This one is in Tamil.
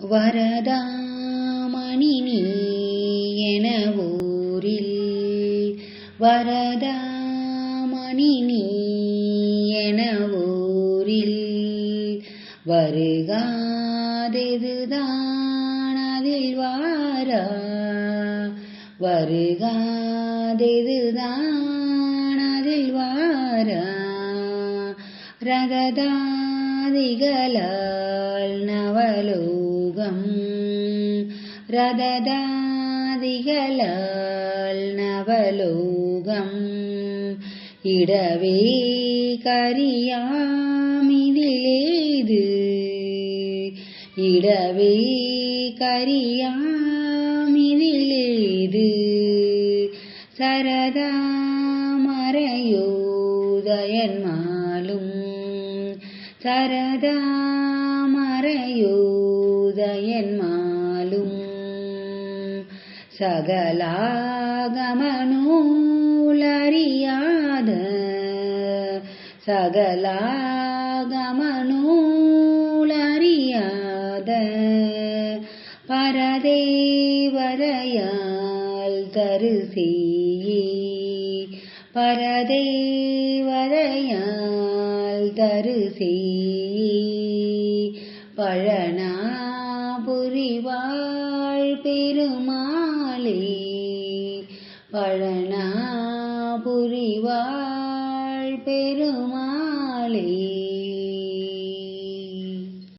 வரதாமணி நீ என ஊரில் வரதாமணி நீ என ஊரில் வருகாதெதுதான் அதில் வாரா? வருகாதெதுதான் அதில் வாரா? ரகதாதிகளா ലോകം രഥദാദികളാൽ നവലോകം. ഇടവേ കരിയാമിതിലേത്? ഇടവേ കരിയാമിതിലേത്? സരദാമരയോദയന്മാലും സരദാ சகலாகமனூலறியாத சகலாகமனூலறியாத பரதேவரையால் தருசேயே பரதேவரையால் தருசேயே பழன புரிவாள் பெருமாளே பழனா புரிவாள் பெருமா